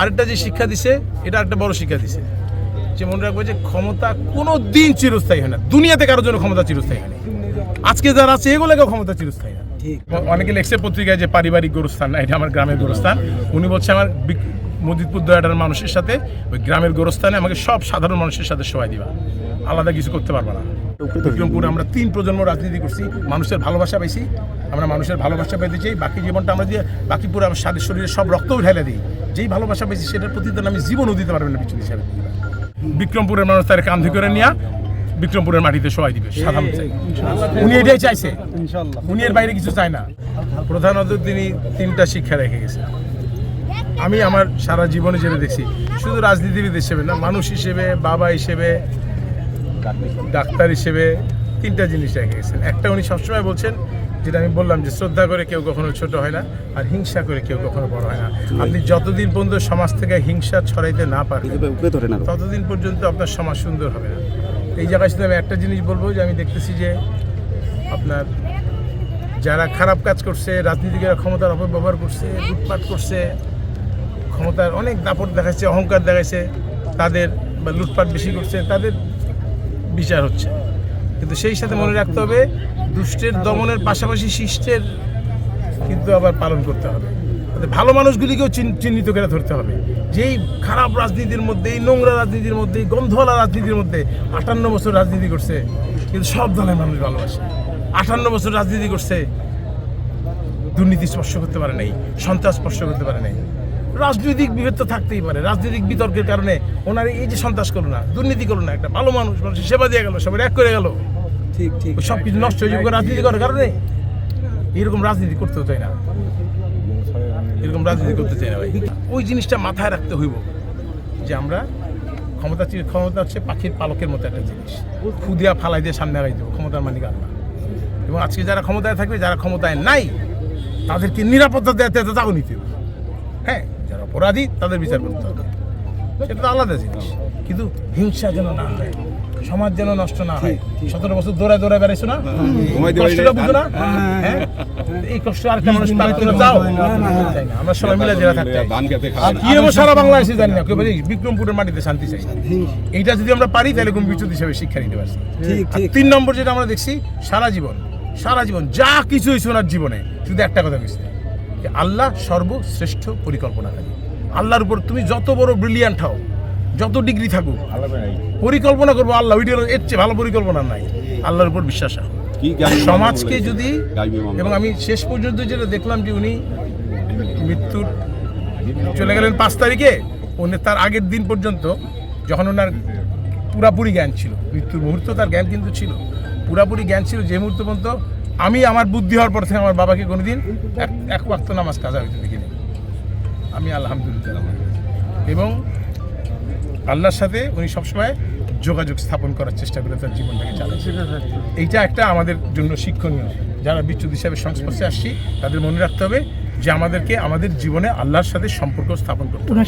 আরেকটা যে শিক্ষা দিছে এটা একটা বড় শিক্ষা দিছে। যে মনে রাখব যে ক্ষমতা কোনো দিন চিরস্থায়ী হয় না। দুনিয়াতে কারোর জন্য ক্ষমতা চিরস্থায়ী হয় না আজকে যারা আছে এগুলোকেও ক্ষমতা চিরস্থায়ী না। অনেকে লেখছে পত্রিকায় যে পারিবারিক গোরস্থান না এটা আমার গ্রামের গোরস্থান। উনি বলছে আমার মজিদপুর দয়াটার মানুষের সাথে ওই গ্রামের গোরস্থানে আমাকে সব সাধারণ মানুষের সাথে সবাই দিবা। আলাদা কিছু করতে পারবে না। বিক্রমপুরে আমরা তিন প্রজন্ম রাজনীতি করছি মানুষের ভালোবাসা পাইছি আমরা মানুষের ভালোবাসা পেতে চাই বাকি জীবনটা আমরা দিয়ে বাকি পুরো আমার সাদের শরীরে সব রক্ত উঠাইলে দিই। যেই ভালোবাসা পেয়েছি সেটার প্রতিদান আমি জীবনও দিতে পারবেন না বিচ্ছু হিসাবে। বিক্রমপুরের মানুষ তার কান্ধি করে নিয়ে বিক্রমপুরের মাটিতে সবাই দিবে সাধারণ চাই। উনি এটাই চাইছে। উনি এর বাইরে কিছু চায় না। প্রধানত তিনি তিনটা শিক্ষা রেখে গেছে। আমি আমার সারা জীবনে যেটা দেখছি। শুধু রাজনীতিবিদ হিসেবে না মানুষ হিসেবে বাবা হিসেবে ডাক্তার হিসেবে তিনটা জিনিস রেখে গেছেন। একটা উনি সবসময় বলছেন যেটা আমি বললাম যে শ্রদ্ধা করে কেউ কখনো ছোট হয় না আর হিংসা করে কেউ কখনো বড় হয় না। আপনি যতদিন পর্যন্ত সমাজ থেকে হিংসা ছড়াইতে না পারবেন ততদিন পর্যন্ত আপনার সমাজ সুন্দর হবে না। এই জায়গায় শুধু আমি একটা জিনিস বলব যে আমি দেখতেছি যে আপনার যারা খারাপ কাজ করছে রাজনীতিকেরা ক্ষমতার অপব্যবহার করছে লুটপাট করছে ক্ষমতার অনেক দাপট দেখাচ্ছে অহংকার দেখাচ্ছে তাদের বা লুটপাট বেশি করছে, তাদের বিচার হচ্ছে। কিন্তু সেই সাথে মনে রাখতে হবে, দুষ্টের দমনের পাশাপাশি শিষ্টের কিন্তু আবার পালন করতে হবে। ভালো মানুষগুলিকেও চিহ্নিত করে ধরতে হবে। যেই খারাপ রাজনীতির মধ্যে, এই নোংরা রাজনীতির মধ্যে, এই গন্ধওয়ালা রাজনীতির মধ্যে আটান্ন বছর রাজনীতি করছে, কিন্তু সব দলের মানুষ ভালোবাসে। আটান্ন বছর রাজনীতি করছে, দুর্নীতি স্পর্শ করতে পারে নাই, সন্ত্রাস স্পর্শ করতে পারে নাই। রাজনৈতিক বিভেদ তো থাকতেই পারে। রাজনৈতিক বিতর্কের কারণে ওনার এই যে সন্ত্রাস করল না দুর্নীতি করল না একটা ভালো মানুষ মানুষের সেবা দিয়ে গেল সবাই এক করে গেল। ঠিক ঠিক। সব কিছু নষ্ট হয়ে যাবে রাজনীতি করার কারণে এরকম রাজনীতি করতে চাই না। এরকম রাজনীতি করতে চাই না ভাই। ওই জিনিসটা মাথায় রাখতে হইব যে আমরা ক্ষমতা ক্ষমতা হচ্ছে পাখির পালকের মতো একটা জিনিস। খুদিয়া ফালাই দিয়ে সামনে আগাই দেবো ক্ষমতার মালিক আল্লাহ। এবং আজকে যারা ক্ষমতায় থাকবে যারা ক্ষমতায় নাই তাদেরকে নিরাপত্তা দেওয়াতে তাও নিতে হ্যাঁ? অপরাধী তাদের বিচার করতে হবে। সেটা তো আলাদা জিনিস। কিন্তু হিংসা যেন না হয় সমাজ যেন নষ্ট না হয় সতেরো বছর দৌড়ায় দৌড়ায় বেড়াইছো না? কষ্টটা বুঝো না? হ্যাঁ এই কষ্ট আরেকটা মানুষ পার করে দাও চাই না। আমরা সবাই মিলে জেলা থাকতে চাই। কি হব সারা বাংলাদেশে জানি না কেউ বিক্রমপুরের মাটিতে শান্তি চাই এইটা যদি আমরা পারি তাহলে কোন বিচ্যুত হিসাবে শিক্ষা নিতে পারছি। আর তিন নম্বর যেটা আমরা দেখছি সারা জীবন সারা জীবন যা কিছু হয়েছে ওনার জীবনে শুধু একটা কথা যে আল্লাহ সর্বশ্রেষ্ঠ পরিকল্পনাকারী। আল্লাহর উপর তুমি যত বড় ব্রিলিয়ান্ট হও যত ডিগ্রি থাকুক পরিকল্পনা করব আল্লাহ ওইটা এর চেয়ে ভালো পরিকল্পনা নাই। আল্লাহর উপর বিশ্বাস রাখো। সমাজকে যদি এবং আমি শেষ পর্যন্ত যেটা দেখলাম যে উনি মৃত্যুর চলে গেলেন পাঁচ তারিখে উনি তার আগের দিন পর্যন্ত যখন ওনার পুরাপুরি জ্ঞান ছিল মৃত্যুর মুহূর্ত তার জ্ঞান কিন্তু ছিল পুরাপুরি জ্ঞান ছিল যে মুহূর্ত পর্যন্ত আমি আমার বুদ্ধি হওয়ার পর থেকে আমার বাবাকে কোনোদিন এক এক ওয়াক্ত নামাজ কাজা হইতে দেখিনি। আমি আলহামদুলিল্লাহ এবং আল্লাহর সাথে উনি সবসময় যোগাযোগ স্থাপন করার চেষ্টা করে তার জীবনটাকে চালাচ্ছে এইটা একটা আমাদের জন্য শিক্ষণীয়। যারা বিচ্যুত হিসাবে সংস্পর্শে আসছি তাদের মনে রাখতে হবে যে আমাদেরকে আমাদের জীবনে আল্লাহর সাথে সম্পর্ক স্থাপন করতে হবে।